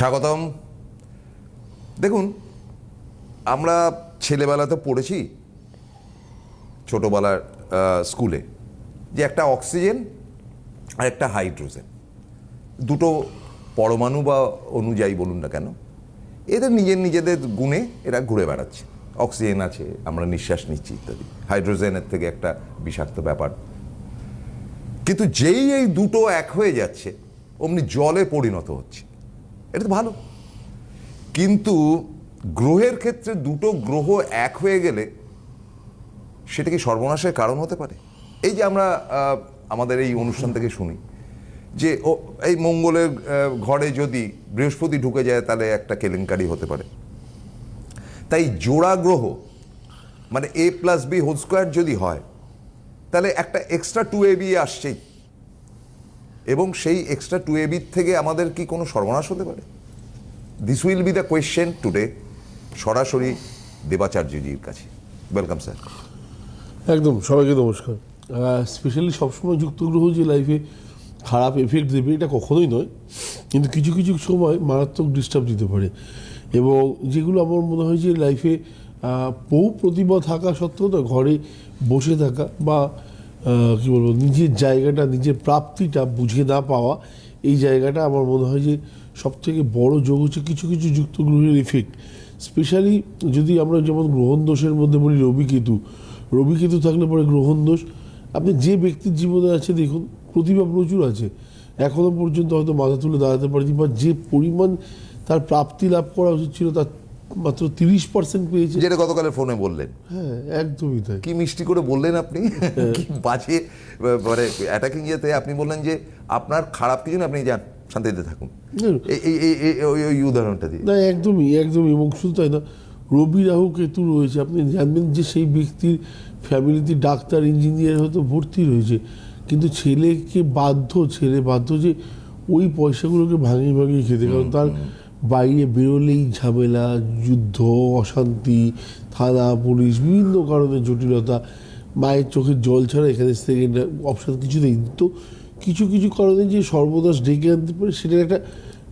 স্বাগতম। দেখুন, আমরা ছেলেবেলাতে পড়েছি ছোটোবেলার স্কুলে যে একটা অক্সিজেন আর একটা হাইড্রোজেন। দুটো পরমাণু বা অনুযায়ী বলুন না কেন, এদের নিজের নিজেদের গুণে এরা ঘুরে বেড়াচ্ছে। অক্সিজেন আছে, আমরা নিঃশ্বাস নিচ্ছি ইত্যাদি। হাইড্রোজেনের থেকে একটা বিষাক্ত ব্যাপার। কিন্তু যেই এই দুটো এক হয়ে যাচ্ছে, অমনি জলে পরিণত হচ্ছে। এটা তো ভালো। কিন্তু গ্রহের ক্ষেত্রে দুটো গ্রহ এক হয়ে গেলে সেটা কি সর্বনাশের কারণ হতে পারে? এই যে আমরা আমাদের এই অনুষ্ঠান থেকে শুনি যে, ও, এই মঙ্গলের ঘরে যদি বৃহস্পতি ঢুকে যায়, তাহলে একটা কেলেঙ্কারি হতে পারে। তাই জোড়া গ্রহ মানে A plus B whole square যদি হয়, তাহলে একটা এক্সট্রা টু এ বি আসছেই। এবং সেই এক্সট্রা টু এ বির থেকে আমাদের কি কোনো সর্বনাশ হতে পারে? This will be the question today সরাসরি দেবাচার্যজির কাছে। ওয়েলকাম স্যার একদম, সবাইকে নমস্কার। স্পেশালি সবসময় যুক্ত গ্রহ যে লাইফে খারাপ এফেক্ট দেবে, এটা কখনোই নয়। কিন্তু কিছু কিছু সময় মারাত্মক ডিস্টার্ব দিতে পারে। এবং যেগুলো আমার মনে হয় যে লাইফে বহু প্রতিভা থাকা সত্ত্বেও না, ঘরে বসে থাকা বা কি বলব, নিজের জায়গাটা, নিজের প্রাপ্তিটা বুঝে না পাওয়া, এই জায়গাটা আমার মনে হয় যে সব থেকে বড় যোগ হচ্ছে কিছু কিছু যুক্ত গ্রহের ইফেক্ট স্পেশালি যদি আমরা যেমন গ্রহণ দোষের মধ্যে বলি রবি কেতু রবি কেতু থাকলে পরে গ্রহণ দোষ। আপনি যে ব্যক্তির জীবনে আছে, দেখুন, প্রতিভা প্রচুর আছে। এখনও পর্যন্ত হয়তো মাথা তুলে দাঁড়াতে পারেনি, বা যে পরিমাণ তার প্রাপ্তি লাভ করা উচিত ছিল, তার মাত্র তিরিশ পার্সেন্ট পেয়েছে। যেটা গতকালের ফোনে বললেন। হ্যাঁ একদমই তাই। কি মিষ্টি করে বললেন আপনি? কি বাজে মানে অ্যাটাকিং ইয়েতে আপনি বললেন যে আপনার খারাপ কিছু না আপনি যান শান্তিতে থাকুন। ওই উদাহরণটা দিয়ে। না একদমই একদমই এবং শুধু তাই না রবি রাহু কেতু রয়েছে আপনি জানবেন যে সেই ব্যক্তির ফ্যামিলিতে ডাক্তার ইঞ্জিনিয়ার হয়তো ভর্তি রয়েছে কিন্তু ছেলেকে বাধ্য ছেলে বাধ্য যে ওই পয়সাগুলোকে ভাঙিয়ে ভাঙিয়ে খেতে কারণ তার বাইরে বেরোলেই ঝামেলা, যুদ্ধ, অশান্তি, থানা, পুলিশ, বিভিন্ন কারণে জটিলতা। মায়ের চোখের জল ছাড়া এখানে থেকে অপশান কিছু নেই। তো কিছু কিছু কারণে যে সর্বদাস ডেকে আনতে পারে, সেটার একটা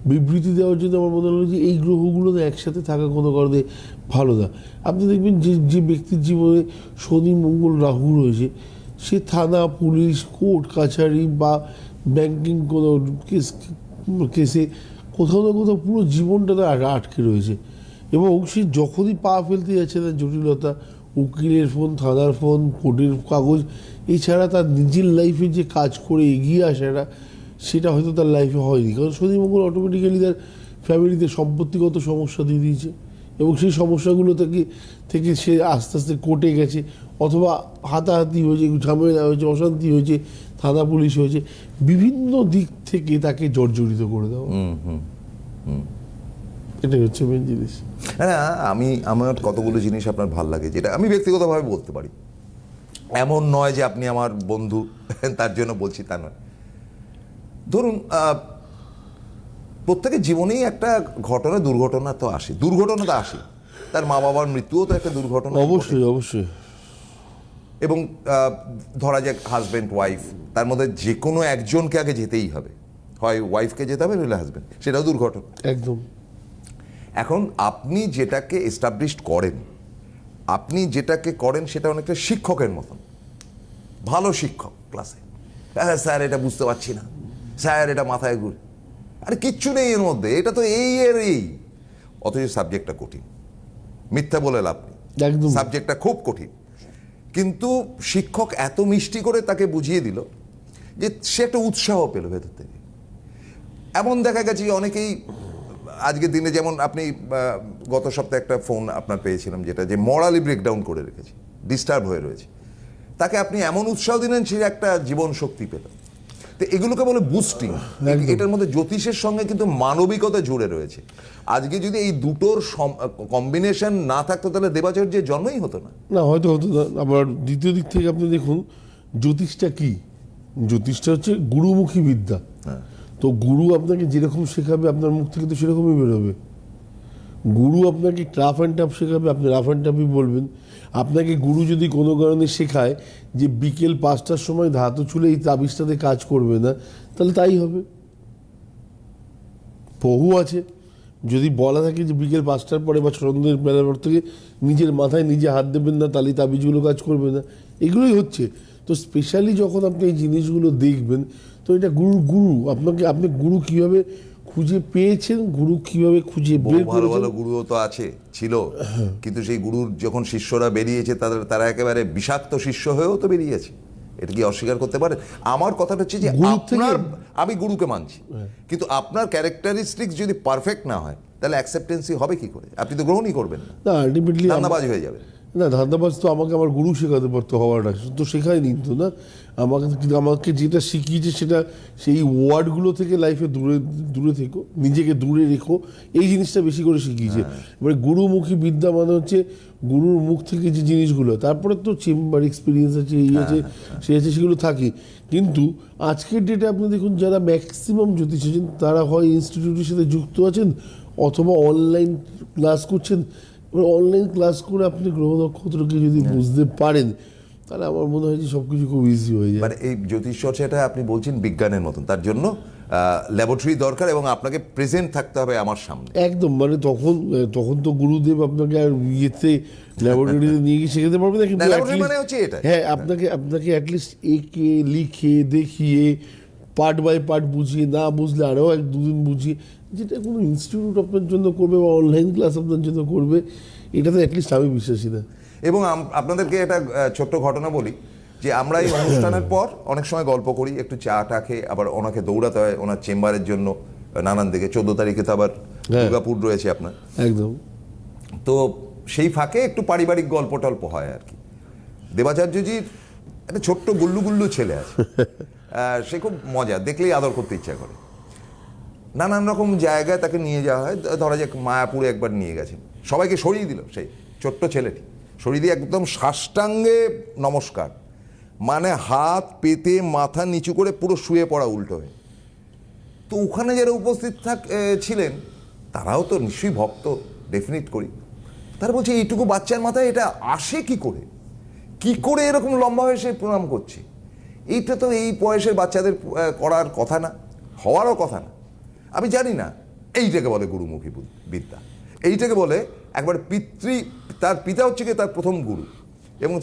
বিবৃতি দেওয়ার জন্য আমার মনে হলো যে এই গ্রহগুলো একসাথে থাকা কোনো কারণে ভালো না। আপনি দেখবেন যে যে ব্যক্তির জীবনে শনি, মঙ্গল, রাহু রয়েছে, সে থানা, পুলিশ, কোর্ট, কাছারি বা ব্যাংকিং কোনো কেস কেসে কোথাও না কোথাও পুরো জীবনটা তার আটকে- রয়েছে। এবং সে যখনই পা ফেলতে যাচ্ছে তার জটিলতা, উকিলের ফোন থানার ফোন কোর্টের কাগজ, এছাড়া তার নিজের লাইফে যে কাজ করে এগিয়ে আসাটা, সেটা হয়তো তার লাইফে হয়নি। কারণ শনি মঙ্গল অটোমেটিক্যালি তার ফ্যামিলিতে সম্পত্তিগত সমস্যা দিয়ে দিয়েছে এবং সেই সমস্যাগুলো থেকে থেকে সে আস্তে আস্তে কোর্টে গেছে অথবা হাতাহাতি হয়েছে, ঝামেলা হয়েছে, অশান্তি হয়েছে থানা পুলিশ হয়েছে বিভিন্ন দিক থেকে তাকে জর্জরিত করে দেওয়া এটাই হচ্ছে মেন জিনিস। হ্যাঁ আমি আমার কতগুলো জিনিস আপনার ভালো লাগে যেটা আমি ব্যক্তিগতভাবে বলতে পারি। এমন নয় যে আপনি আমার বন্ধু তার জন্য বলছি তা নয়। ধরুন প্রত্যেকের জীবনেই একটা ঘটনা দুর্ঘটনা তো আসে। দুর্ঘটনা তো আসে। তার মা বাবার মৃত্যুও তো একটা দুর্ঘটনা। অবশ্যই অবশ্যই। এবং ধরা যাক হাজব্যান্ড ওয়াইফ তার মধ্যে যে কোনো একজনকে আগে যেতেই হবে। হয় ওয়াইফকে যেতে হবে নইলে হাজব্যান্ড সেটাও দুর্ঘটনা। একদম। এখন আপনি যেটাকে এস্টাবলিশড করেন আপনি যেটাকে করেন সেটা অনেকটা শিক্ষকের মতন। ভালো শিক্ষক ক্লাসে হ্যাঁ স্যার এটা বুঝতে পারছি না। স্যার এটা মাথায় ঘুর। আরে কিচ্ছু নেই এর মধ্যে এটা তো এই এর এই। অথচ সাবজেক্টটা কঠিন। মিথ্যা বলে লাভ নেই। সাবজেক্টটা খুব কঠিন। কিন্তু শিক্ষক এত মিষ্টি করে তাকে বুঝিয়ে দিল যে সে একটা উৎসাহ পেল ভেতর থেকে। এমন দেখা গেছে যে অনেকেই আজকের দিনে যেমন আপনি গত সপ্তাহে একটা ফোন আপনার পেয়েছিলাম যেটা যে মরালি ব্রেকডাউন করে রেখেছে ডিস্টার্ব হয়ে রয়েছে। তাকে আপনি এমন উৎসাহ দিলেন সে একটা জীবন শক্তি পেল। তো এগুলোকে বলে বুস্টিং এটার মধ্যে জ্যোতিষের সঙ্গে কিন্তু মানবিকতা জুড়ে রয়েছে। আজকে যদি এই দুটোর কম্বিনেশন না থাকতো তাহলে দেবাচার্যের জন্মই হতো না। না হয়তো হতো। না আবার দ্বিতীয় দিক থেকে আপনি দেখুন জ্যোতিষটা কি? জ্যোতিষটা হচ্ছে গুরুমুখী বিদ্যা। হ্যাঁ। তো গুরু আপনাকে যেরকম শেখাবে আপনার মুখ থেকে তো সেরকমই বেরোবে। গুরু আপনাকে টাফ অ্যান্ড টাফ শেখাবে, আপনি রাফ অ্যান্ড টাফই বলবেন। আপনাকে গুরু যদি কোনো কারণে শেখায় যে বিকেল পাঁচটার সময় ধাতু চুলে এই তাবিজটাতে কাজ করবে না, তাহলে তাই হবে। বহু আছে, যদি বলা থাকে যে বিকেল পাঁচটার পরে বা সন্ধ্যের বেলার পর থেকে নিজের মাথায় নিজে হাত দেবেন না তাহলে তাবিজগুলো কাজ করবে না, এগুলোই হচ্ছে। তো স্পেশালি যখন আপনি এই জিনিসগুলো দেখবেন, তো এটা গুরু গুরু, আপনাকে, আপনি গুরু কীভাবে খুঁজে পেয়েছেন? গুরু কীভাবে খুঁজে বের ভালো ভালো গুরুও তো আছে ছিল। কিন্তু সেই গুরুর যখন শিষ্যরা বেরিয়েছে তাদের তারা একেবারে বিষাক্ত শিষ্য হয়েও তো বেরিয়েছে। এটা কি অস্বীকার করতে পারে? আমার কথাটা হচ্ছে যে আপনার আমি গুরুকে মানছি। কিন্তু আপনার ক্যারেক্টারিস্টিক্স যদি পারফেক্ট না হয় তাহলে অ্যাকসেপ্টেন্সি হবে কি করে? আপনি তো গ্রহণই করবেন না। আলটিমেটলি হয়ে যাবে। না ধান্দাবাজ তো আমাকে আমার গুরু শেখাতে পারতো হওয়াটা। তো শেখায়নি তো না? আমাকে কিন্তু আমাকে যেটা শিখিয়েছে সেটা সেই ওয়ার্ডগুলো থেকে লাইফে দূরে দূরে থেকো নিজেকে দূরে রেখো এই জিনিসটা বেশি করে শিখিয়েছে। এবারে গুরুমুখী বিদ্যা মানে হচ্ছে গুরুর মুখ থেকে যে জিনিসগুলো তারপরে তো চেম্বার এক্সপিরিয়েন্স আছে এই আছে সে আছে সেগুলো থাকে। কিন্তু আজকের ডেটে আপনি দেখুন যারা ম্যাক্সিমাম জ্যোতিষ আছেন তারা হয় ইনস্টিটিউটের সাথে যুক্ত আছেন অথবা অনলাইন ক্লাস করছেন অনলাইন ক্লাস করে আপনি গ্রহ নক্ষত্রকে যদি বুঝতে পারেন তাহলে আমার মনে হয় যে সব কিছু খুব ইজি হয়ে যায়। মানে এই জ্যোতিষ চর্চাটা আপনি বলছেন বিজ্ঞানের মতন। তার জন্য ল্যাবরেটরি দরকার এবং আপনাকে প্রেজেন্ট থাকতে হবে আমার সামনে। একদম মানে তখন তখন তো গুরুদেব আপনাকে আর ইয়েতে ল্যাবরেটরিতে নিয়ে গিয়ে শেখাতে পারবে না কিন্তু মানে হচ্ছে এটা। হ্যাঁ আপনাকে আপনাকে অ্যাটলিস্ট এঁকে লিখে দেখিয়ে পার্ট বাই পার্ট বুঝিয়ে না বুঝলে আরও এক দুদিন বুঝিয়ে যেটা কোনো ইনস্টিটিউট আপনার জন্য করবে বা অনলাইন ক্লাস আপনার জন্য করবে এটাতে অ্যাটলিস্ট আমি বিশ্বাসী না। এবং আপনাদেরকে একটা ছোট্ট ঘটনা বলি যে আমরা এই অনুষ্ঠানের পর অনেক সময় গল্প করি একটু চা টা খেয়ে আবার ওনাকে দৌড়াতে হয় ওনার চেম্বারের জন্য নানান দিকে চোদ্দ তারিখে তো আবার হ্যাঁ। দুর্গাপুর রয়েছে আপনার। একদম। তো সেই ফাঁকে একটু পারিবারিক গল্প টল্প হয় আর কি। দেবাচার্যজির একটা ছোট্ট গুল্লু গুল্লু ছেলে আছে। সে খুব মজা, দেখলেই আদর করতে ইচ্ছা করে। নানান রকম জায়গায় তাকে নিয়ে যাওয়া হয় ধরা যাক মায়াপুরে একবার নিয়ে গেছেন। সবাইকে সরিয়ে দিল, সেই ছোট্ট ছেলেটি। সরিয়ে দিয়ে একদম সাষ্টাঙ্গে নমস্কার। মানে হাত পেতে মাথা নিচু করে পুরো শুয়ে পড়া উল্টো হয়ে। তো ওখানে যারা উপস্থিত থাক ছিলেন, তারাও তো নিশ্চয়ই ভক্ত ডেফিনিট করি। তারা বলছে, এইটুকু বাচ্চার মাথায় এটা আসে কি করে? কি করে এরকম লম্বা হয়ে সে প্রণাম করছে? এইটা তো এই বয়সের বাচ্চাদের করার কথা না হওয়ারও কথা না। আমি জানি না এইটাকে বলে গুরুমুখী বিদ্যা এইটাকে বলে একবার পিতৃ তার পিতা হচ্ছে কি তার প্রথম গুরু। এবং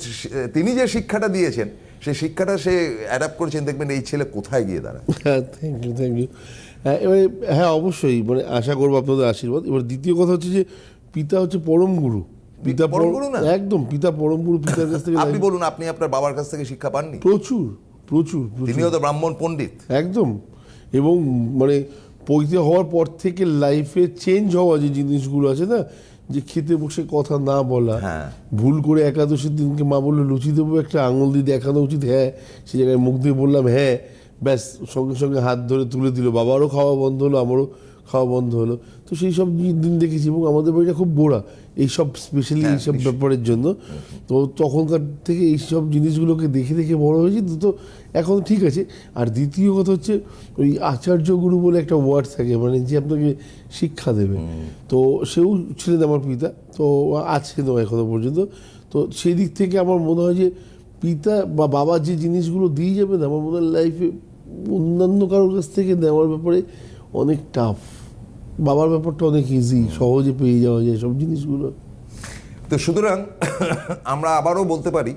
তিনি যে শিক্ষাটা দিয়েছেন সেই শিক্ষাটা সে অ্যাডাপ্ট করেছেন দেখবেন এই ছেলে কোথায় গিয়ে দাঁড়ায়। হ্যাঁ থ্যাংক ইউ থ্যাংক ইউ হ্যাঁ এবারে হ্যাঁ অবশ্যই মানে আশা করব আপনাদের আশীর্বাদ। এবার দ্বিতীয় কথা হচ্ছে যে পিতা হচ্ছে পরম গুরু। পিতা পরম গুরু না? একদম পিতা পরম গুরু পিতার কাছ থেকে আপনি বলুন আপনি আপনার বাবার কাছ থেকে শিক্ষা পাননি? প্রচুর। প্রচুর তিনিও তো ব্রাহ্মণ পণ্ডিত। একদম। এবং মানে পৈতে হওয়ার পর থেকে লাইফে চেঞ্জ হওয়া যে জিনিসগুলো আছে না যে খেতে বসে কথা না বলা হ্যাঁ। ভুল করে একাদশীর দিনকে মা বলল লুচি দেবো একটা আঙুল দিয়ে দেখানো উচিত হ্যাঁ। সে জায়গায় মুখ দিয়ে বললাম হ্যাঁ। ব্যাস সঙ্গে সঙ্গে হাত ধরে তুলে দিল। বাবারও খাওয়া বন্ধ হলো আমারও খাওয়া বন্ধ হলো। তো সেই সব দিন দেখেছি এবং আমাদের বাড়িটা খুব বোড়া। এইসব স্পেশালি এইসব ব্যাপারের জন্য। তো তখনকার থেকে এইসব জিনিসগুলোকে দেখে দেখে বড় হয়েছি। তো- তো এখন ঠিক আছে। আর দ্বিতীয় কথা হচ্ছে ওই আচার্য গুরু বলে একটা ওয়ার্ড থাকে মানে যে আপনাকে শিক্ষা দেবে। তো সেও ছিলেন আমার পিতা। তো আছেনও এখনও পর্যন্ত। তো সেই দিক থেকে আমার মনে হয় যে পিতা বা বাবা যে জিনিসগুলো দিয়ে যাবেন আমার মনে হয় লাইফে অন্যান্য কারোর কাছ থেকে নেওয়ার ব্যাপারে অনেক টাফ বাবার ব্যাপারটা অনেক ইজি সহজে পেয়ে যাওয়া যায় সব জিনিসগুলো। তো সুতরাং আমরা আবারও বলতে পারি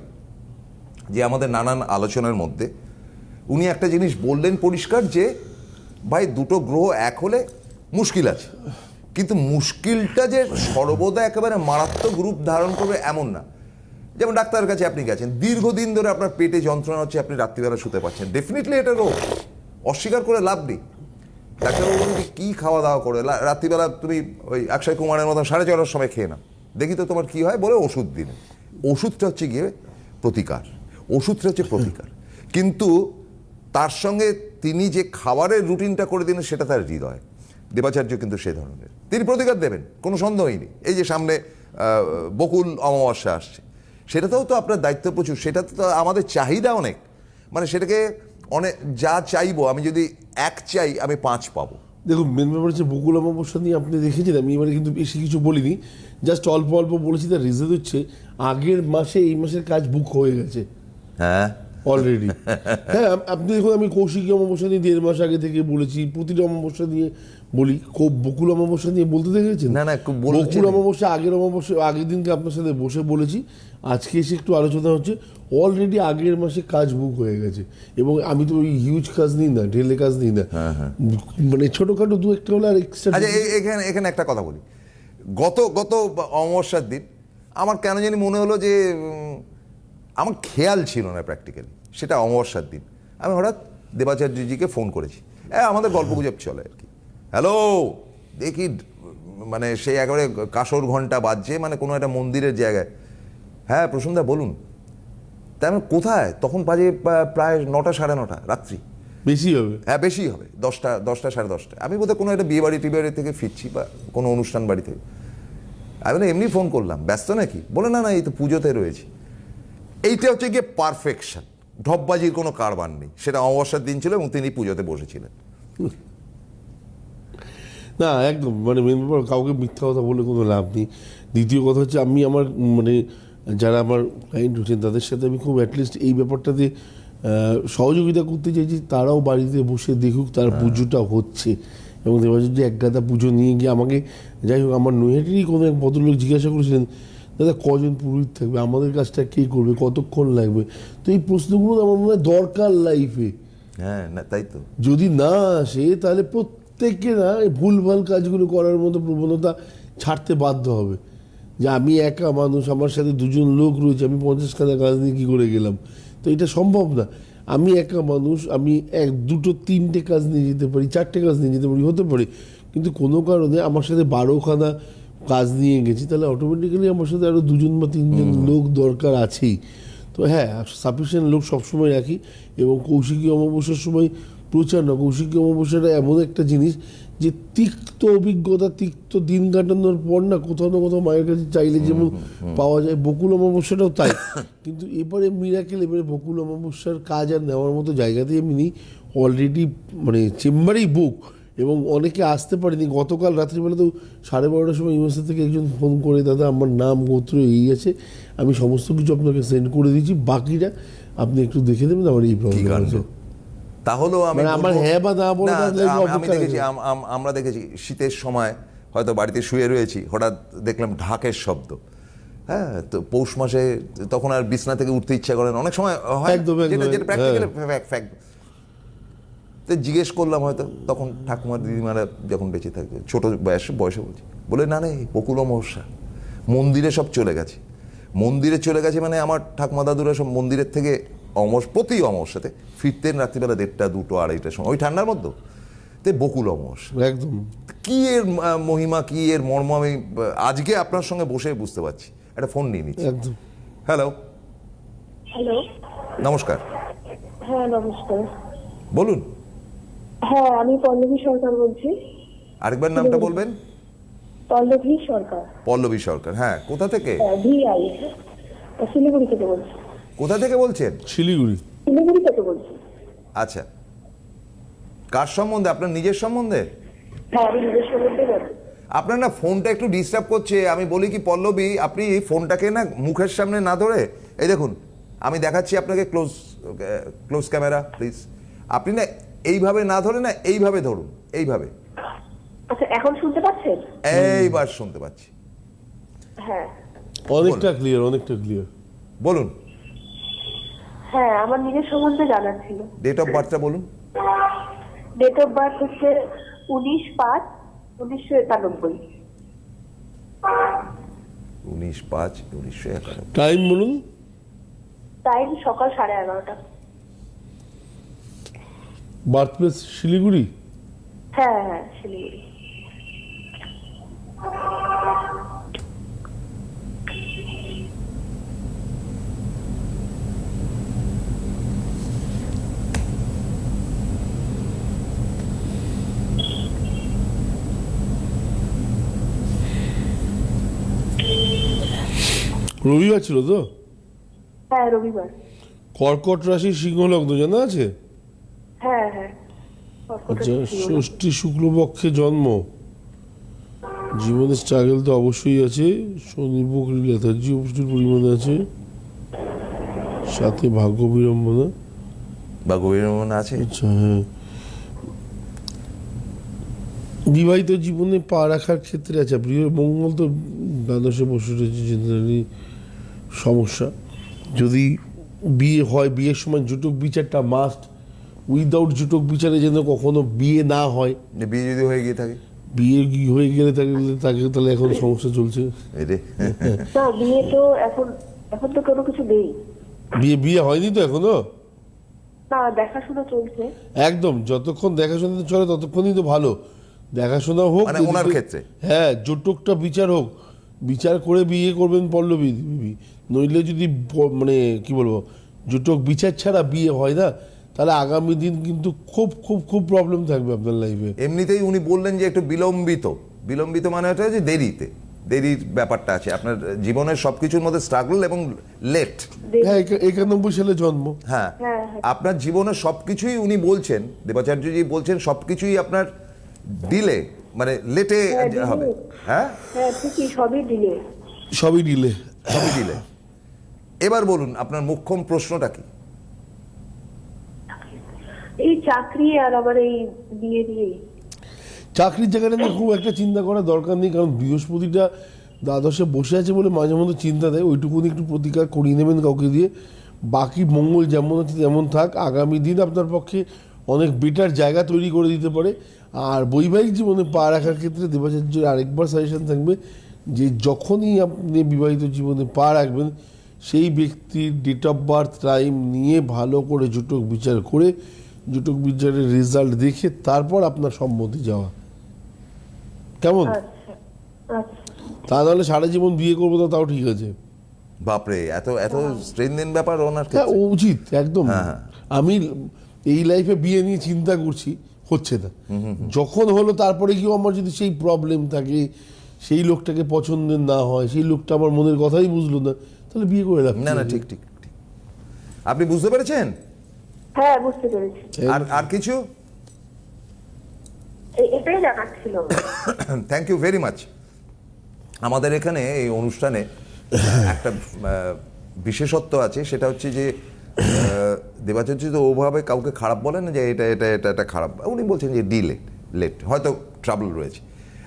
যে আমাদের নানান আলোচনার মধ্যে উনি একটা জিনিস বললেন পরিষ্কার যে, ভাই, দুটো গ্রহ এক হলে মুশকিল আছে। কিন্তু মুশকিলটা যে সর্বদা একেবারে মারাত্মক রূপ ধারণ করবে এমন না। যেমন ডাক্তারের কাছে আপনি গেছেন, দীর্ঘদিন ধরে আপনার পেটে যন্ত্রণা হচ্ছে, আপনি রাত্রিবেলা শুতে পারছেন ডেফিনেটলি এটা রোগ। অস্বীকার করে লাভ নেই। ডাক্তারবাবু বলবে কি খাওয়া দাওয়া করে রাত্রিবেলা তুমি ওই অক্ষয় কুমারের মতন সাড়ে ছটার সময় খেয়ে নাও। দেখি তো তোমার কি হয়, বলে ওষুধ দিলেন ওষুধটা হচ্ছে গিয়ে প্রতিকার। ওষুধটা হচ্ছে প্রতিকার। কিন্তু তার সঙ্গে তিনি যে খাবারের রুটিনটা করে দিলেন, সেটা তার হৃদয়। দেবাচার্য কিন্তু সে ধরনের। তিনি প্রতিকার দেবেন, কোনো সন্দেহই নেই। এই যে সামনে বকুল অমাবস্যা আসছে। সেটাতেও তো আপনার দায়িত্ব প্রচুর। সেটাতে তো আমাদের চাহিদা অনেক। মানে সেটাকে অনেক যা চাইব আমি যদি এক চাই আমি পাঁচ পাবো। দেখুন মেন ব্যাপার হচ্ছে বকুল অমাবস্যা নিয়ে আপনি দেখেছেন আমি এবারে কিন্তু বেশি কিছু বলিনি। জাস্ট অল্প অল্প বলেছি তার রিজন হচ্ছে আগের মাসে এই মাসের কাজ বুক হয়ে গেছে। হ্যাঁ। অলরেডি হ্যাঁ আপ- আপনি দেখুন আমি কৌশিক অমাবস্যা নিয়ে দেড় মাস আগে থেকে বলেছি প্রতিটা অমাবস্যা নিয়ে বলি খুব বকুল অমাবস্যা নিয়ে বলতে দেখেছেন? না, না, খুব বকুল অমাবস্যা আগের অমাবস্যা আগের দিনকে আপনার সাথে বসে বলেছি আজকে এসে একটু আলোচনা হচ্ছে অলরেডি আগের মাসে কাজ বুক হয়ে গেছে। এবং আমি তো ওই হিউজ কাজ নিই না ঢেলে কাজ নিই না। মানে ছোটখাটো দু একটা হলে আর এক্সট্রা আচ্ছা এখানে এখানে একটা কথা বলি। গত গত অমাবস্যার দিন আমার কেন জানি মনে হলো যে আমার খেয়াল ছিল না প্র্যাকটিক্যালি সেটা অমাবস্যার দিন। আমি হঠাৎ দেবাচার্যজিকে ফোন করেছি। হ্যাঁ আমাদের গল্প গুজব চলে আর কি। হ্যালো দেখি মানে সেই একেবারে কাসর ঘণ্টা বাজছে মানে কোনো একটা মন্দিরের জায়গায়। হ্যাঁ প্রসন্দা বলুন। তাই আমি কোথায়? তখন বাজে প্রায় নটা সাড়ে নটা রাত্রি। বেশি হবে। হ্যাঁ বেশি হবে। দশটা দশটা সাড়ে দশটা। আমি বোধহয় কোনো একটা বিয়ে বাড়ি টিয়ে বাড়ি থেকে ফিরছি বা কোনো অনুষ্ঠান বাড়ি থেকে। আমি বলে এমনি ফোন করলাম। ব্যস্ত নাকি? বলে না না এই তো পুজোতে রয়েছে। এইটা হচ্ছে গিয়ে পারফেকশন ঢপবাজির কোনো কারবার নেই। সেটা অমাবস্যার দিন ছিল এবং তিনি পুজোতে বসেছিলেন। না একদম। মানে মেন ব্যাপার কাউকে মিথ্যা কথা বলে কোনো লাভ নেই। দ্বিতীয় কথা হচ্ছে আমি আমার মানে যারা আমার ক্লায়েন্ট হচ্ছেন তাদের সাথে আমি খুব অ্যাটলিস্ট এই ব্যাপারটাতে সহযোগিতা করতে চাইছি। তারাও বাড়িতে বসে দেখুক তার পুজোটা হচ্ছে। এবং দেবাচার্য এক গাদা পুজো নিয়ে গিয়ে আমাকে যাই হোক আমার নৈহাটিরই কোনো এক ভদ্রলোক জিজ্ঞাসা করেছিলেন দাদা কজন পুরোহিত থাকবে? আমাদের কাজটা কে করবে? কতক্ষণ লাগবে? তো এই প্রশ্নগুলো আমার মনে হয় দরকার লাইফে হ্যাঁ না তাই তো। যদি না আসে তাহলে প্রত্যেককে না ভুলভাল কাজগুলো করার মতো প্রবণতা ছাড়তে বাধ্য হবে। যে আমি একা মানুষ আমার সাথে দুজন লোক রয়েছে আমি পঞ্চাশ খানা কাজ নিয়ে কী করে গেলাম? তো এটা সম্ভব না। আমি একা মানুষ আমি এক দুটো তিনটে কাজ নিয়ে যেতে পারি চারটে কাজ নিয়ে যেতে পারি হতে পারে। কিন্তু কোনো কারণে আমার সাথে বারোখানা কাজ নিয়ে গেছি তাহলে অটোমেটিক্যালি আমার সাথে আরও দুজন বা তিনজন লোক দরকার আছেই। তো হ্যাঁ সাফিসিয়েন্ট লোক সবসময় রাখি এবং কৌশিকী অমাবস্যার সময় প্রচার না কৌশিকী অমাবস্যাটা এমন একটা জিনিস যে তিক্ত অভিজ্ঞতা তিক্ত দিন কাটানোর পর না কোথাও না কোথাও মায়ের কাছে চাইলে যেমন পাওয়া যায় বকুল অমাবস্যাটাও তাই। কিন্তু এবারে মিরাকেল এবারে বকুল অমাবস্যার কাজ আর নেওয়ার মতো জায়গাতেই আমি নেই। অলরেডি মানে চেম্বারেই বুক এবং অনেকে আসতে পারেনি। গতকাল রাত্রিবেলা তো সাড়ে বারোটার সময় ইউনিভার্সিটি থেকে একজন ফোন করে দাদা আমার নাম গোত্র এই আছে আমি সমস্ত কিছু আপনাকে সেন্ড করে দিয়েছি বাকিটা আপনি একটু দেখে দেবেন আমার এই প্রবলেম আছে তাহলেও আমি মানে আমার হ্যাঁ বা না বলে আমি- দেখেছি আমরা দেখেছি শীতের সময় হয়তো বাড়িতে শুয়ে রয়েছি হঠাৎ দেখলাম ঢাকের শব্দ। হ্যাঁ তো পৌষ মাসে তখন আর বিছনা থেকে উঠতে ইচ্ছা করে না। অনেক সময় হয় যেটা প্র্যাকটিক্যালি ফ্যাক্ট তো জিজ্ঞেস করলাম হয়তো তখন ঠাকুমার দিদিমারা যখন বেঁচে থাকবে ছোট বয়স বয়সে বলছি বলে না রে বকুল অমাবস্যা মন্দিরে সব চলে গেছে। মন্দিরে চলে গেছে মানে আমার ঠাকুমা দাদুরা সব মন্দিরের থেকে অমস প্রতি অমাবস্যাতে ফিরতেন রাত্রিবেলা দেড়টা দুটো আড়াইটার সময় ওই ঠান্ডার মধ্যে। তে বকুল অমাবস্যা। একদম। কি এর মহিমা কি এর মর্ম আমি আজকে আপনার সঙ্গে বসে বুঝতে পারছি। একটা ফোন নিয়ে নিচ্ছি। একদম। হ্যালো। হ্যালো। নমস্কার। হ্যাঁ নমস্কার। বলুন। হ্যাঁ আমি পল্লবী সরকার বলছি। আরেকবার নামটা বলবেন? পল্লবী সরকার। পল্লবী সরকার হ্যাঁ কোথা থেকে? ভিআই। শিলিগুড়ি থেকে বলছি। কোথা থেকে বলছেন? শিলিগুড়ি। শিলিগুড়ি থেকে বলছি। আচ্ছা। কার সম্বন্ধে? আপনার নিজের সম্বন্ধে? হ্যাঁ আমি নিজের সম্বন্ধে বলছি। আপনার না ফোনটা একটু ডিস্টার্ব করছে। আমি বলি কি পল্লবী আপনি ফোনটাকে না মুখের সামনে না ধরে এই দেখুন আমি দেখাচ্ছি আপনাকে ক্লোজ ক্লোজ ক্যামেরা প্লিজ আপনি না এইভাবে না ধরে না এইভাবে ধরুন এইভাবে। আচ্ছা এখন শুনতে পাচ্ছেন? এইবার শুনতে পাচ্ছি। হ্যাঁ। অনেকটা ক্লিয়ার অনেকটা ক্লিয়ার বলুন। হ্যাঁ আমার নিজের সম্বন্ধে জানার ছিল। ডেট অফ বার্থটা বলুন। ডেট অফ বার্থ হচ্ছে উনিশ পাঁচ উনিশশো একানব্বই। উনিশ পাঁচ উনিশশো একানব্বই। টাইম বলুন। টাইম সকাল সাড়ে এগারোটা। Birth place Siliguri? হ্যাঁ হ্যাঁ শিলিগুড়ি। রবিবার ছিল তো? হ্যাঁ রবিবার। কর্কট রাশি সিংহ লগ্ন জানা আছে? আচ্ছা ষষ্ঠী শুক্লপক্ষে জন্ম। জীবনের স্ট্রাগল তো অবশ্যই আছে। শনি বকরি লেথার্জি প্রচুর পরিমাণে আছে। সাথে ভাগ্য বিড়ম্বনা। বা গভীরমন আছে? আচ্ছা হ্যাঁ। বিবাহিত জীবনে পা রাখার ক্ষেত্রে আছে। প্রিয় মঙ্গল তো দ্বাদশে বসে রয়েছে জেনারেলি সমস্যা। যদি বিয়ে হয় বিয়ের সময় জুটক বিচারটা মাস্ট উইদাউট জুটক বিচারে যেন কখনো বিয়ে না হয়। বিয়ে যদি হয়ে গিয়ে থাকে। বিয়ে কি হয়ে গেলে তাকে তাকে তাহলে এখন সমস্যা চলছে? না বিয়ে তো এখন এখন তো কোনো কিছু নেই। বিয়ে বিয়ে হয়নি তো এখনও? না দেখাশোনা চলছে। একদম যতক্ষণ দেখাশোনা চলে ততক্ষণই তো ভালো। দেখাশোনা হোক মানে ওনার ক্ষেত্রে? হ্যাঁ জোটকটা বিচার হোক। বিচার করে বিয়ে করবেন পল্লবী নইলে যদি মানে কি বলব? জোটক বিচার ছাড়া বিয়ে হয় না। তাহলে আগামী দিন কিন্তু খুব খুব খুব প্রবলেম থাকবে আপনার লাইফে এমনিতেই উনি বললেন যে একটু বিলম্বিত। বিলম্বিত মানে হচ্ছে যে দেরিতে। দেরির ব্যাপারটা আছে। আপনার জীবনের সবকিছুর মধ্যে স্ট্রাগল এবং লেট হ্যাঁ একানব্বই সালে জন্ম। হ্যাঁ। হ্যাঁ, হ্যাঁ। আপনার জীবনের সবকিছুই উনি বলছেন দেবাচার্যজি বলছেন সবকিছুই আপনার দিলে মানে লেটে হ্যাঁ, হবে। হ্যাঁ? হ্যাঁ সবই দিলে সবই ডিলে সবই দিলে এবার বলুন আপনার মুখ্যম প্রশ্নটা কি? চাকরির জায়গাটা খুব একটা চিন্তা করার দরকার নেই, কারণ বৃহস্পতিটা দ্বাদশে বসে আছে বলে মাঝে মধ্যে চিন্তা দেয়। ওইটুকুনি একটু প্রতিকার করিয়ে নেবেন কাউকে দিয়ে। বাকি মঙ্গল যেমন আছে তেমন থাক। আগামী দিন আপনার পক্ষে অনেক বেটার জায়গা তৈরি করে দিতে পারে। আর বৈবাহিক জীবনে পা রাখার ক্ষেত্রে দেবাচার্যের আরেকবার সাজেশন থাকবে যে যখনই আপনি বিবাহিত জীবনে পা রাখবেন, সেই ব্যক্তির ডেট অফ বার্থ টাইম নিয়ে ভালো করে জুটক বিচার করে জুটক বিচারের রেজাল্ট দেখে তারপর আপনার সম্মতি যাওয়া। কেমন? আচ্ছা আচ্ছা। তা নাহলে সারা জীবন বিয়ে করব না তাও ঠিক আছে। বাপরে এত এত স্ট্রেনদেন ব্যাপার ওনার হ্যাঁ উচিত একদম। হ্যাঁ, হ্যাঁ। আমি এই লাইফে বিয়ে নিয়ে চিন্তা করছি হচ্ছে না। যখন হলো তারপরে গিয়েও আমার যদি সেই প্রবলেম থাকে সেই লোকটাকে পছন্দের না হয় সেই লোকটা আমার মনের কথাই বুঝলো না তাহলে বিয়ে করে লাভ না না ঠিক ঠিক ঠিক। আপনি বুঝতে পেরেছেন? হ্যাঁ বুঝতে পেরেছি। আর আর কিছু? এটাই জানার ছিল। থ্যাংক ইউ ভেরি মাচ আমাদের এখানে এই অনুষ্ঠানে একটা বিশেষত্ব আছে সেটা হচ্ছে যে দেবাচার্য তো ওভাবে কাউকে খারাপ বলেন না যে এটা এটা এটা এটা খারাপ। উনি বলছেন যে ডি লেট লেট হয়তো ট্রাবল রয়েছে।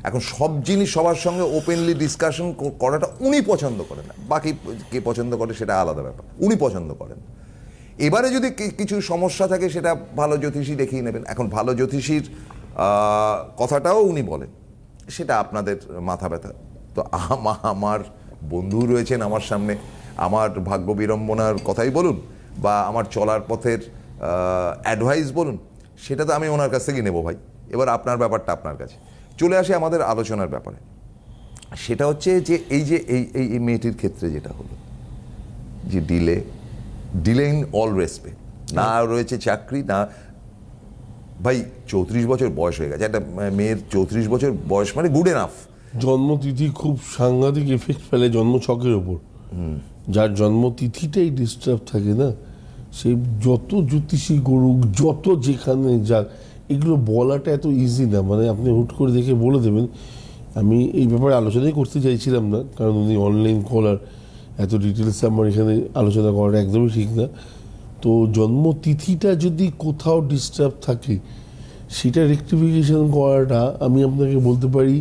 এখন সব জিনিস সবার সঙ্গে ওপেনলি ডিসকাশন করাটা উনি পছন্দ করেন না। বাকি কে পছন্দ করে সেটা আলাদা ব্যাপার। উনি পছন্দ করেন। না। এবারে যদি কিছু সমস্যা থাকে, সেটা ভালো জ্যোতিষী দেখিয়ে নেবেন। এখন ভালো জ্যোতিষীর কথাটাও উনি বলেন। সেটা আপনাদের মাথা ব্যথা। তো আমা- আমার বন্ধু রয়েছেন আমার সামনে। আমার ভাগ্য বিড়ম্বনার কথাই বলুন বা আমার চলার পথের অ্যাডভাইস বলুন, সেটা তো আমি ওনার কাছ থেকেই নেব ভাই। এবার আপনার ব্যাপারটা আপনার কাছে। চলে আসে আমাদের আলোচনার ব্যাপারে। সেটা হচ্ছে যে, এই যে, এই এই মেয়েটির ক্ষেত্রে যেটা হলো, যে delay delay in all respect না রয়েছে চাকরি না ভাই চৌত্রিশ বছর বয়স হয়ে গেছে। একটা মেয়ের চৌত্রিশ বছর বয়স মানে গুড এনাফ জন্মতিথি খুব সাংঘাতিক এফেক্ট ফেলে জন্মছকের ওপর। যার জন্মতিথিটাই ডিস্টার্ব থাকে না সে যত জ্যোতিষী গরুক যত যেখানে যাক এগুলো বলাটা এত ইজি না। মানে আপনি হুট করে দেখে বলে দেবেন। আমি এই ব্যাপারে আলোচনাই করতে চাইছিলাম না কারণ উনি অনলাইন কল আর এত ডিটেলসে আমার এখানে আলোচনা করাটা একদমই ঠিক না। তো জন্মতিথিটা যদি কোথাও ডিস্টার্ব থাকে সেটা রেকটিফিকেশন করাটা আমি আপনাকে বলতে পারি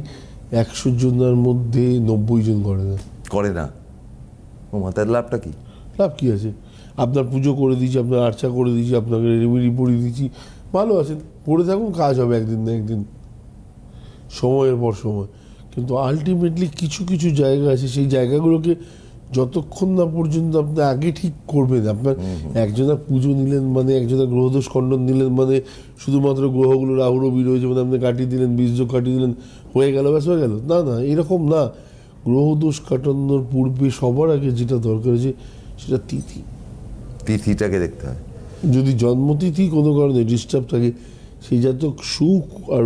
একশো জনের মধ্যে নব্বই জন করে না। করে না? ও মাথার লাভটা কি? লাভ কী আছে? আপনার পুজো করে দিয়েছি আপনার আর্চা করে দিয়েছি আপনাকে রেমিডি পড়িয়ে দিয়েছি ভালো আছেন। পড়ে থাকুন কাজ হবে একদিন না একদিন। সময়ের পর সময়। কিন্তু আলটিমেটলি কিছু কিছু জায়গা আছে সেই জায়গাগুলোকে যতক্ষণ না পর্যন্ত আপনি আগে ঠিক করবেন আপনার একজনের পুজো নিলেন মানে একজনের গ্রহদোষ খণ্ডন নিলেন মানে শুধুমাত্র গ্রহগুলো রাহু রবি রয়েছে মানে আপনি কাটিয়ে দিলেন বীর্য কাটিয়ে দিলেন হয়ে গেল ব্যাস হয়ে গেল। না না এরকম না। গ্রহদোষ কাটানোর পূর্বে সবার আগে যেটা দরকার আছে সেটা তিথি। তিথিটাকে দেখতে হয়। যদি জন্মতিথি কোনো কারণে ডিস্টার্ব থাকে সেই জাতক সুখ আর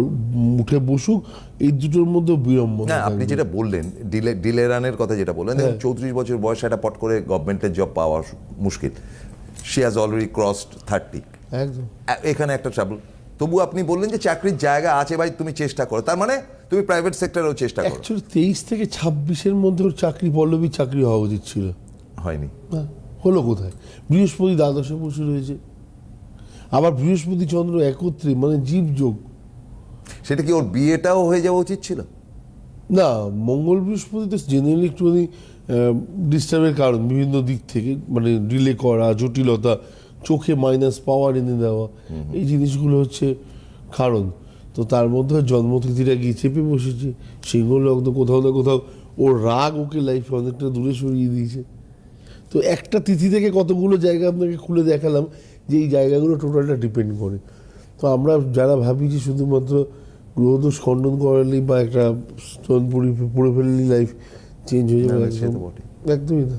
উঠে বসুক এই দুটোর মধ্যে বিড়ম্বনা না আপনি যেটা বললেন ডিলে ডিলে রানের কথা যেটা বললেন দেখুন চৌত্রিশ বছর বয়স একটা পট করে গভর্নমেন্টের জব পাওয়া মুশকিল। She has already crossed thirty একদম। এখানে একটা ট্রাবল তবু আপনি বললেন যে চাকরির জায়গা আছে ভাই তুমি চেষ্টা করো। তার মানে তুমি প্রাইভেট সেক্টরেও চেষ্টা করো। অ্যাকচুয়ালি তেইশ থেকে ছাব্বিশের মধ্যে ওর চাকরি পল্লবী চাকরি হওয়া উচিত ছিল। হয়নি। না হলো কোথায়? বৃহস্পতি দ্বাদশে বসে রয়েছে। আবার বৃহস্পতি চন্দ্র একত্রে মানে জীবযোগ সেটা কি ওর বিয়েটাও হয়ে যাওয়া উচিত ছিল? না মঙ্গল বৃহস্পতি তো জেনারেলি একটুখানি ডিস্টার্বের কারণ বিভিন্ন দিক থেকে মানে রিলে করা জটিলতা চোখে মাইনাস পাওয়ার এনে দেওয়া এই জিনিসগুলো হচ্ছে কারণ। তো তার মধ্যে জন্মতিথিটা গিয়ে চেপে বসেছে সিংহ লগ্ন কোথাও না কোথাও ওর রাগ ওকে লাইফে অনেকটা দূরে সরিয়ে দিয়েছে। তো একটা তিথি থেকে কতগুলো জায়গা আপনাকে খুলে দেখালাম যে এই জায়গাগুলো টোটালটা ডিপেন্ড করে। তো আমরা যারা ভাবি যে শুধুমাত্র গ্রহদোষ খণ্ডন করালেই বা একটা স্টোন পুড়ে পুড়ে ফেললেই লাইফ চেঞ্জ হয়ে যাবে। একদমই না।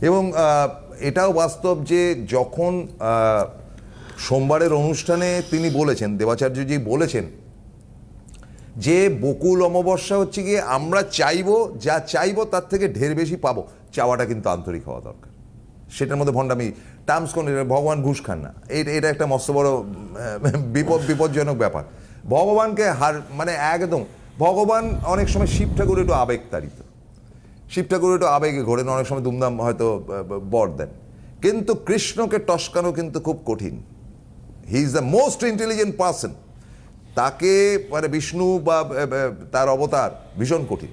এবং এটাও বাস্তব যে যখন সোমবারের অনুষ্ঠানে তিনি বলেছেন দেবাচার্য দেবাচার্যজি বলেছেন যে বকুল অমাবস্যা হচ্ছে গিয়ে আমরা চাইব যা চাইব তার থেকে ঢের বেশি পাবো। চাওয়াটা কিন্তু আন্তরিক হওয়া দরকার। সেটার মধ্যে ভণ্ডামি টার্মস কোন ভগবান ঘুষ খান না। এটা এটা একটা মস্ত বড় বিপদ, বিপজ্জনক ব্যাপার। ভগবানকে হার মানে একদম, ভগবান অনেক সময় শিব ঠাকুর একটু আবেগ তাড়িত শিব ঠাকুর একটু আবেগে ঘোরে ঘোরেন, অনেক সময় দুমদাম হয়তো বর দেন। কিন্তু কৃষ্ণকে টসকানো কিন্তু খুব কঠিন। He is the most intelligent person তাকে মানে বিষ্ণু বা তার অবতার ভীষণ কঠিন।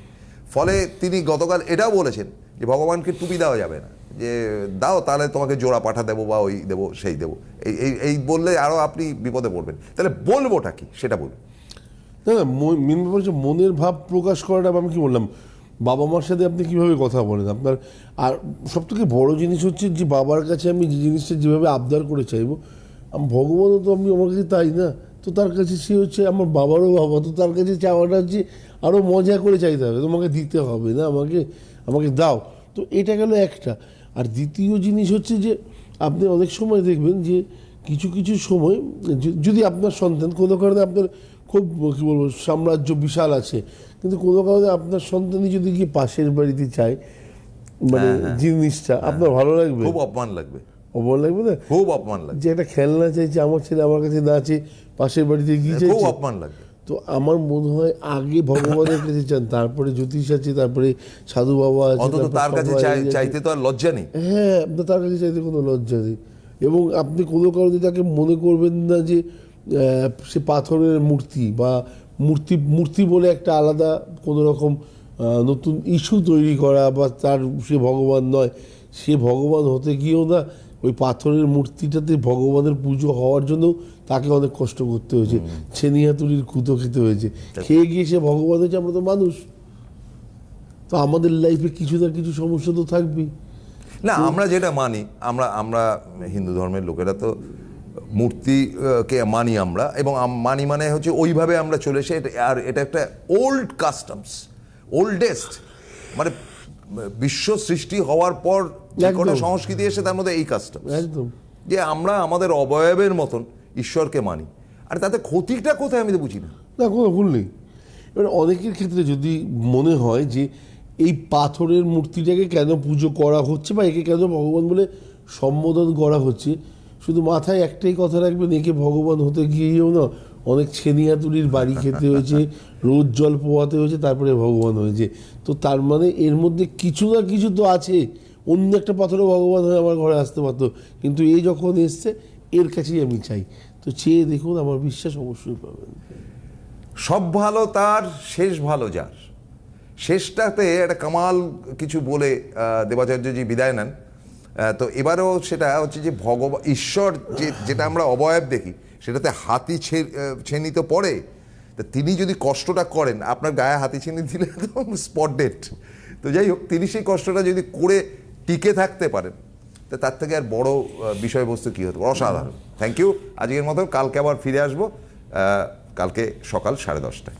ফলে তিনি গতকাল এটাও বলেছেন যে, ভগবানকে টুপি দেওয়া যাবে না। যে, দাও, তাহলে তোমাকে জোড়া পাঠা দেবো বা ওই দেবো, সেই দেবো। এই এই বললে আরও আপনি বিপদে পড়বেন। তাহলে বলবোটা কি? সেটা বলুন। না না মেন ব্যাপার হচ্ছে মনের ভাব প্রকাশ করাটা আমি কি বললাম, বাবা মার সাথে আপনি কীভাবে কথা বলেন? আপনার, আর সব থেকে বড়ো জিনিস হচ্ছে যে, বাবার কাছে আমি যে জিনিসটা যেভাবে আবদার করে চাইব, আম- ভগবানও তো আমি আমার কাছে তাই না? তো তার কাছে সে হচ্ছে আমার বাবারও বাবা, তো তার কাছে চাওয়াটা হচ্ছে আরও মজা করে চাইতে হবে। তোমাকে দিতে হবে না, আমাকে আমাকে দাও। তো এটা গেল একটা। আর দ্বিতীয় জিনিস হচ্ছে যে আপনি অনেক সময় দেখবেন যে কিছু কিছু সময় যদি আপনার সন্তান কোনো কারণে আপনার খুব কী বলব সাম্রাজ্য বিশাল আছে কিন্তু কোনো কারণে আপনার সন্তানই যদি গিয়ে পাশের বাড়িতে চায় মানে জিনিসটা আপনার ভালো লাগবে? খুব অপমান লাগবে। অমর লাগবে না? খুব অপমান লাগবে। যে একটা খেলনা চাইছে আমার ছেলে আমার কাছে না আছে পাশের বাড়িতে গিয়ে খুব অপমান লাগবে। তো আমার মনে হয় আগে ভগবানের কাছে চান তারপরে জ্যোতিষ আছে তারপরে সাধু বাবা আছে তার কাছে। চাইতে তো আর লজ্জা নেই। হ্যাঁ আপনার তার কাছে চাইতে কোনো লজ্জা নেই। এবং আপনি কোনো কারণে তাকে মনে করবেন না যে সে পাথরের মূর্তি বা মূর্তি মূর্তি বলে একটা আলাদা কোনো রকম নতুন ইস্যু তৈরি করা বা তার সে ভগবান নয়। সে ভগবান হতে গিয়েও না ওই পাথরের মূর্তিটাতে ভগবানের পুজো হওয়ার জন্য তাকে অনেক কষ্ট করতে হয়েছে। ছেনিহাতুরির কুতো খেতে হয়েছে। খেয়ে গিয়ে সে ভগবান হয়েছে আমরা তো মানুষ। তো আমাদের লাইফে কিছু না কিছু সমস্যা তো থাকবেই। না আমরা যেটা মানি আমরা আমরা হিন্দু ধর্মের লোকেরা তো মূর্তিকে মানি আমরা এবং মানি মানে হচ্ছে ওইভাবে আমরা চলে এসে আর এটা একটা ওল্ড কাস্টমস ওল্ডেস্ট মানে বিশ্ব সৃষ্টি হওয়ার পর কোনো। সংস্কৃতি এসে তার মধ্যে এই কাস্টম একদম। যে আমরা আমাদের অবয়বের মতন ঈশ্বরকে মানি। আর তাতে ক্ষতিটা কোথায় আমি তো বুঝি না। না কোনো ভুল নেই। এবার অনেকের ক্ষেত্রে যদি মনে হয় যে এই পাথরের মূর্তিটাকে কেন পুজো করা হচ্ছে বা একে কেন ভগবান বলে সম্বোধন করা হচ্ছে শুধু মাথায় একটাই কথা রাখবেন একে ভগবান হতে গিয়েও না অনেক ছেনিয়াতুলির বাড়ি খেতে হয়েছে রোদ জল পোয়াতে হয়েছে তারপরে ভগবান হয়েছে। তো তার মানে এর মধ্যে কিছু না কিছু তো আছে। অন্য একটা পাথরে ভগবান হয়ে আমার ঘরে আসতে পারতো। কিন্তু এই যখন এসছে, এর কাছেই আমি চাই। তো চেয়ে দেখুন, আমার বিশ্বাস অবশ্যই পাবেন। সব ভালো তার, শেষ ভালো যার। শেষটাতে একটা কামাল কিছু বলে দেবাচার্যজি বিদায় নেন। তো এবারেও সেটা হচ্ছে যে ভগবান ঈশ্বর যে, যেটা আমরা অবয়ব দেখি, সেটাতে হাতি ছেনি তো পড়ে, তা তিনি যদি কষ্টটা করেন, আপনার গায়ে হাতি ছেনি দিলে তো স্পট ডেট তো যাই হোক, তিনি সেই কষ্টটা যদি করে টিকে থাকতে পারেন। তা তার থেকে আর বড় বিষয়বস্তু কী হতো অসাধারণ। থ্যাংক ইউ আজকের মতো কালকে আবার ফিরে আসব কালকে সকাল সাড়ে দশটায়।